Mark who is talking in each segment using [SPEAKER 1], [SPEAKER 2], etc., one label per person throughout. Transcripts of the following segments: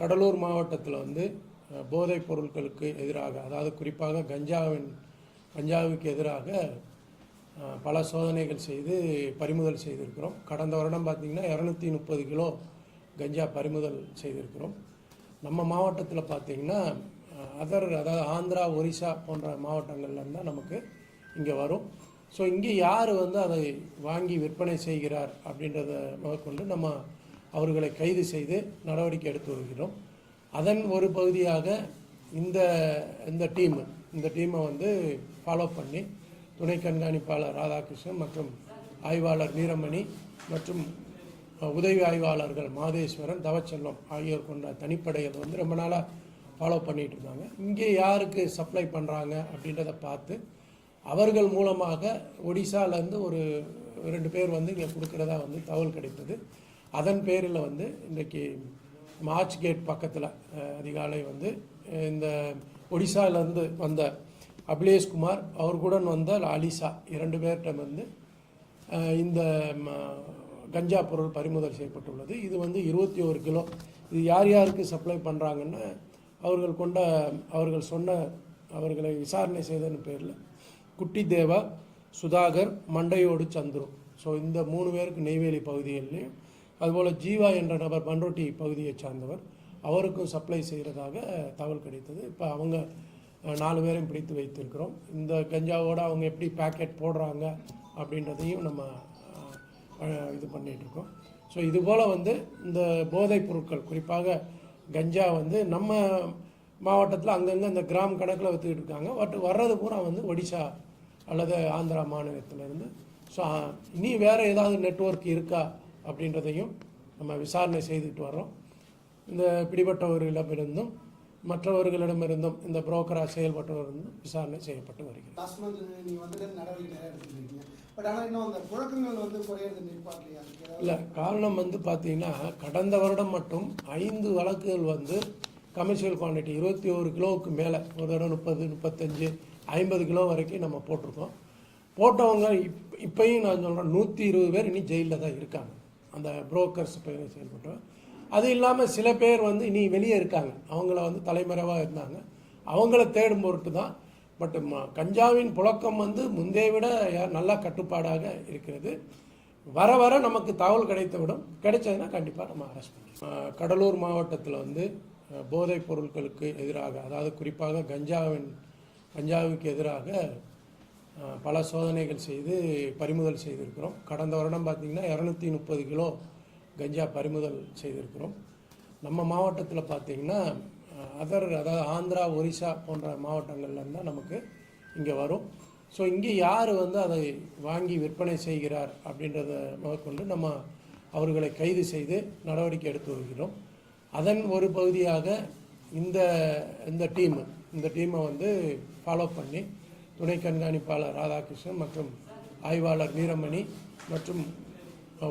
[SPEAKER 1] கடலூர் மாவட்டத்தில் வந்து போதைப் பொருட்களுக்கு எதிராக அதாவது குறிப்பாக கஞ்சாவின் கஞ்சாவுக்கு எதிராக பல சோதனைகள் செய்து பறிமுதல் செய்திருக்கிறோம். கடந்த வருடம் பார்த்திங்கன்னா இரநூத்தி முப்பது கிலோ கஞ்சா பறிமுதல் செய்திருக்கிறோம். நம்ம மாவட்டத்தில் பார்த்திங்கன்னா அதர் அதாவது ஆந்திரா ஒரிசா போன்ற மாவட்டங்கள்ல தான் நமக்கு இங்கே வரும். ஸோ இங்கே யார் வந்து அதை வாங்கி விற்பனை செய்கிறார் அப்படின்றத முதற்கொண்டு நம்ம அவர்களை கைது செய்து நடவடிக்கை எடுத்து வருகிறோம். அதன் ஒரு பகுதியாக இந்த இந்த டீம் இந்த டீமை வந்து ஃபாலோ பண்ணி துணை கண்காணிப்பாளர் ராதாகிருஷ்ணன் மற்றும் ஆய்வாளர் வீரமணி மற்றும் உதவி ஆய்வாளர்கள் மாதேஸ்வரன் தவச்செல்வம் ஆகியோர் கொண்ட தனிப்படைகள் வந்து ரொம்ப நாளாக ஃபாலோ பண்ணிகிட்டு இருந்தாங்க இங்கே யாருக்கு சப்ளை பண்ணுறாங்க அப்படின்றத பார்த்து அவர்கள் மூலமாக ஒடிசாலேருந்து ஒரு ரெண்டு பேர் வந்து இங்கே கொடுக்குறதா வந்து தகவல் கிடைத்தது. அதன் பேரில் வந்து இன்றைக்கி மார்ச் கேட் பக்கத்தில் அதிகாலை வந்து இந்த ஒடிசாலேருந்து வந்த அபிலேஷ்குமார் அவர்களுடன் வந்த லாலிசா இரண்டு பேர்கிட்ட வந்து இந்த ம, கஞ்சா பொருள் பறிமுதல் செய்யப்பட்டுள்ளது. இது வந்து இருபத்தி ஒரு கிலோ. இது யார் யாருக்கு சப்ளை பண்ணுறாங்கன்னு அவர்கள் கொண்ட அவர்கள் சொன்ன அவர்களை விசாரணை செய்தன்னு பேரில் குட்டி தேவா சுதாகர் மண்டையோடு சந்துரு. ஸோ இந்த மூணு பேருக்கு நெய்வேலி பகுதிகளிலையும் அதுபோல் ஜீவா என்ற நபர் பன்ருட்டி பகுதியைச் சார்ந்தவர். அவருக்கும் சப்ளை செய்கிறதாக தகவல் கிடைத்தது. இப்போ அவங்க நாலு பேரையும் பிடித்து வைத்திருக்கிறோம். இந்த கஞ்சாவோட அவங்க எப்படி பேக்கெட் போடுறாங்க அப்படின்றதையும் நம்ம இது பண்ணிகிட்ருக்கோம் இருக்கோம். ஸோ இதுபோல் வந்து இந்த போதைப் பொருட்கள் குறிப்பாக கஞ்சா வந்து நம்ம மாவட்டத்தில் அங்கங்கே இந்த கிராம் கணக்கில் விற்றுக்கிட்டு இருக்காங்க. பட் வர்றது பூரா வந்து ஒடிசா அல்லது ஆந்திரா மாநிலத்திலேருந்து. ஸோ இனி வேறு ஏதாவது நெட்வொர்க் இருக்கா? அப்படின்றதையும் நம்ம விசாரணை செய்துட்டு வர்றோம். இந்த பிடிபட்டவர்களிடமிருந்தும் மற்றவர்களிடமிருந்தும் இந்த புரோக்கராக செயல்பட்டவரிருந்தும் விசாரணை செய்யப்பட்டு வருகிறது.
[SPEAKER 2] டாஸ்மாக் நீங்க வந்துட்டு நடவடிக்கை நிறைய எடுத்துருக்கீங்க. பட் ஆனா இன்னும் அந்த புழக்கங்கள் வந்து குறையறது நிற்பாட்லையா அதுக்கு ஏதாவது
[SPEAKER 1] இல்லை காரணம் வந்து பார்த்தீங்கன்னா கடந்த வருடம் மட்டும் ஐந்து வழக்குகள் வந்து கமர்ஷியல் குவான்டிட்டி இருபத்தி ஒரு கிலோவுக்கு மேலே ஒரு தடவை முப்பது முப்பத்தஞ்சு ஐம்பது கிலோ வரைக்கும் நம்ம போட்டிருக்கோம். போட்டவங்க இப் இப்பயும் நான் சொல்கிறேன் நூற்றி இருபது பேர் இனி ஜெயிலில் தான் இருக்காங்க. அந்த புரோக்கர்ஸ் பேர் செயல்பட்டோம் அது இல்லாமல் சில பேர் வந்து இனி வெளியே இருக்காங்க. அவங்கள வந்து தலைமறைவாக இருந்தாங்க. அவங்கள தேடும் பொருட்டு தான். பட் கஞ்சாவின் புழக்கம் வந்து முந்தைய விட நல்லா கட்டுப்பாடாக இருக்கிறது. வர வர நமக்கு தகவல் கிடைத்துவிடும். கிடைச்சதுன்னா கண்டிப்பாக நம்ம அரெஸ்ட் பண்ணுவோம் கடலூர் மாவட்டத்தில் வந்து போதைப் பொருட்களுக்கு எதிராக அதாவது குறிப்பாக கஞ்சாவின் கஞ்சாவுக்கு எதிராக பல சோதனைகள் செய்து பறிமுதல் செய்திருக்கிறோம். கடந்த வருடம் பார்த்திங்கன்னா இரநூத்தி முப்பது கிலோ கஞ்சா பறிமுதல் செய்திருக்கிறோம். நம்ம மாவட்டத்தில் பார்த்திங்கன்னா அதர் அதாவது ஆந்திரா ஒரிசா போன்ற மாவட்டங்கள்ல தான் நமக்கு இங்கே வரும். ஸோ இங்கே யார் வந்து அதை வாங்கி விற்பனை செய்கிறார் அப்படின்றத முதற்கொண்டு நம்ம அவர்களை கைது செய்து நடவடிக்கை எடுத்து வருகிறோம். அதன் ஒரு பகுதியாக இந்த இந்த டீம் இந்த டீமை வந்து ஃபாலோ பண்ணி துணை கண்காணிப்பாளர் ராதாகிருஷ்ணன் மற்றும் ஆய்வாளர் வீரமணி மற்றும்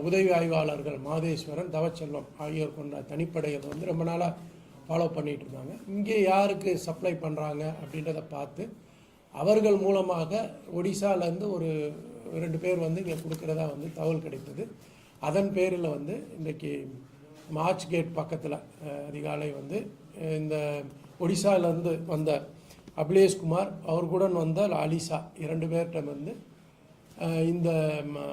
[SPEAKER 1] உதவி ஆய்வாளர்கள் மாதேஸ்வரன் தவச்செல்வம் ஆகியோர் கொண்ட தனிப்படையை வந்து ரொம்ப நாளாக ஃபாலோ பண்ணிகிட்டு இருந்தாங்க இங்கே யாருக்கு சப்ளை பண்ணுறாங்க அப்படின்றத பார்த்து அவர்கள் மூலமாக ஒடிசாலேருந்து ஒரு ரெண்டு பேர் வந்து இங்கே கொடுக்குறதா வந்து தகவல் கிடைத்தது. அதன் பேரில் வந்து இன்றைக்கி மார்ச் கேட் பக்கத்தில் அதிகாலை வந்து இந்த ஒடிசாலேருந்து வந்த அபிலேஷ்குமார் அவர்களுடன் வந்தால் அலிசா. இரண்டு பேர்கிட்ட வந்து இந்த ம,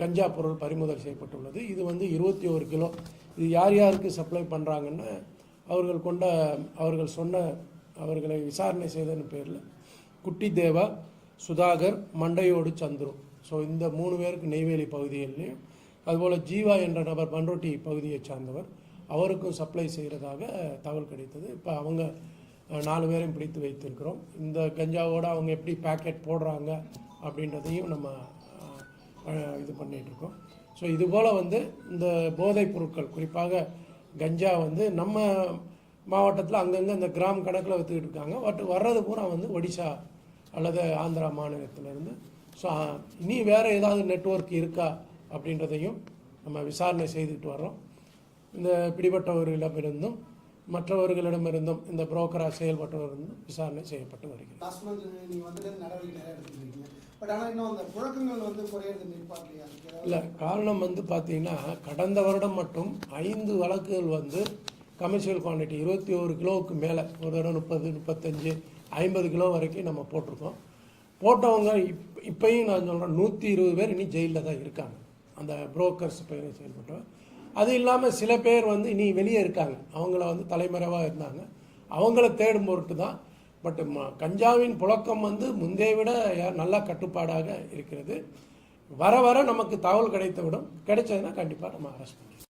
[SPEAKER 1] கஞ்சா பொருள் பறிமுதல் செய்யப்பட்டுள்ளது. இது வந்து இருபத்தி ஒரு கிலோ. இது யார் யாருக்கு சப்ளை பண்ணுறாங்கன்னு அவர்கள் கொண்ட அவர்கள் சொன்ன அவர்களை விசாரணை செய்தன்னு பேரில் குட்டி தேவா சுதாகர் மண்டையோடு சந்துரு. ஸோ இந்த மூணு பேருக்கு நெய்வேலி பகுதிகளிலையும் அதுபோல் ஜீவா என்ற நபர் பன்ருட்டி பகுதியைச் சார்ந்தவர் அவருக்கும் சப்ளை செய்கிறதாக தகவல் கிடைத்தது. இப்போ அவங்க நாலு பேரையும் பிடித்து வைத்திருக்கிறோம். இந்த கஞ்சாவோட அவங்க எப்படி பேக்கெட் போடுறாங்க அப்படின்றதையும் நம்ம இது பண்ணிகிட்ருக்கோம் இருக்கோம். ஸோ இதுபோல் வந்து இந்த போதைப் பொருட்கள் குறிப்பாக கஞ்சா வந்து நம்ம மாவட்டத்தில் அங்கங்கே இந்த கிராம் கணக்கில் விற்றுக்கிட்டு இருக்காங்க. பட் வர்றது பூரா வந்து ஒடிசா அல்லது ஆந்திரா மாநிலத்திலேருந்து. ஸோ இனி வேறு ஏதாவது நெட்வொர்க் இருக்கா அப்படின்றதையும் நம்ம விசாரணை செய்துட்டு வர்றோம். இந்த பிடிபட்டவர்களிடமிருந்தும் மற்றவர்களிடமிருந்தும் இந்த புரோக்கராக செயல்பட்டவரிருந்தும் விசாரணை செய்யப்பட்டு வருகிறது. இல்லை காரணம் வந்து பார்த்தீங்கன்னா கடந்த வருடம் மட்டும் ஐந்து வழக்குகள் வந்து கமர்ஷியல் குவான்டிட்டி இருபத்தி ஒரு கிலோவுக்கு மேலே ஒரு தடவை முப்பது முப்பத்தஞ்சு ஐம்பது கிலோ வரைக்கும் நம்ம போட்டிருக்கோம். போட்டவங்க இப் இப்பயும் நான் சொல்கிறேன் நூற்றி இருபது பேர் இனி ஜெயிலில் தான் இருக்காங்க. அந்த புரோக்கர்ஸ் பேர் செயல்பட்டவங்க அது இல்லாமல் சில பேர் வந்து இனி வெளியே இருக்காங்க. அவங்கள வந்து தலைமறைவாக இருந்தாங்க. அவங்கள தேடும் பொருட்டு தான். பட் ம கஞ்சாவின் புழக்கம் வந்து முந்தைய விட நல்லா கட்டுப்பாடாக இருக்கிறது. வர வர நமக்கு தகவல் கிடைத்து விடும் கிடைச்சதுன்னா கண்டிப்பாக நம்ம அரெஸ்ட் பண்ணுவோம்